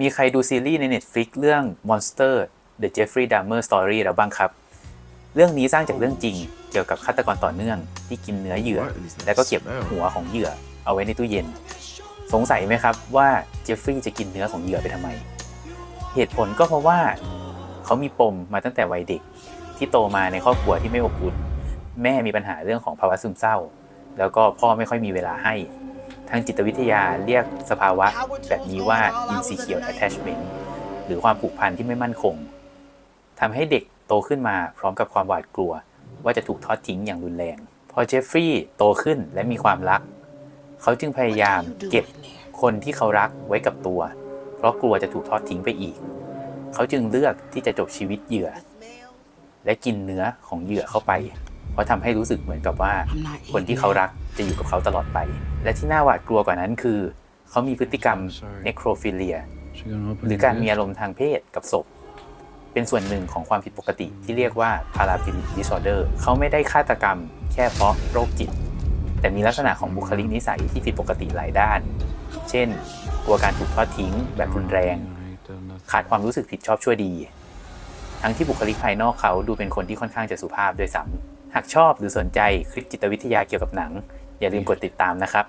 มีใครดูซีรีส์ใน Netflix เรื่อง Monster The Jeffrey Dahmer Story แล้วบ้างครับ เรื่องนี้สร้างจากเรื่องจริงเกี่ยวกับฆาตกรต่อเนื่องที่กินเนื้อเหยื่อ แล้วก็เก็บหัวของเหยื่อเอาไว้ในตู้เย็น สงสัยไหมครับว่าเจฟฟรีย์จะกินเนื้อของเหยื่อไปทำไม เหตุผลก็เพราะว่าเขามีปมมาตั้งแต่วัยเด็ก ที่โตมาในครอบครัวที่ไม่อบอุ่น แม่มีปัญหาเรื่องของภาวะซึมเศร้า แล้วก็พ่อไม่ค่อยมีเวลาให้ ทางจิตวิทยาเรียกสภาวะแบบนี้ว่า insecure attachment หรือความผูกพันที่ไม่มั่นคงทำให้เด็กโตขึ้นมาพร้อมกับความหวาดกลัว ว่าจะถูกทอดทิ้งอย่างรุนแรง พอเจฟฟรีย์โตขึ้นและมีความรัก เขาจึงพยายามเก็บคนที่เขารักไว้กับตัว เพราะกลัวจะถูกทอดทิ้งไปอีก เขาจึงเลือกที่จะจบชีวิตเหยื่อ และกินเนื้อของเหยื่อเข้าไป เพราะทำให้รู้สึกเหมือนกับว่า คนที่เขารักจะอยู่กับเขาตลอดไป และที่น่าหวาดกลัวกว่านั้นคือ เขามีพฤติกรรม necrophilia หรือการมีอารมณ์ทางเพศกับศพ เป็นส่วนหนึ่งของความผิดปกติที่เรียกว่า paraphilic disorder เขาไม่ได้ฆาตกรรมแค่เพราะโรคจิต แต่มีลักษณะของบุคลิกนิสัยที่ผิดปกติหลายด้าน เช่น กลัวการถูกทอดทิ้งแบบรุนแรง ขาดความรู้สึกผิดชอบชั่วดี ทั้งที่บุคลิกภายนอกเขาดูเป็นคนที่ค่อนข้างจะสุภาพด้วยซ้ำ หากชอบหรือสนใจคลิปจิตวิทยาเกี่ยวกับหนัง อย่าลืมกดติดตามนะครับ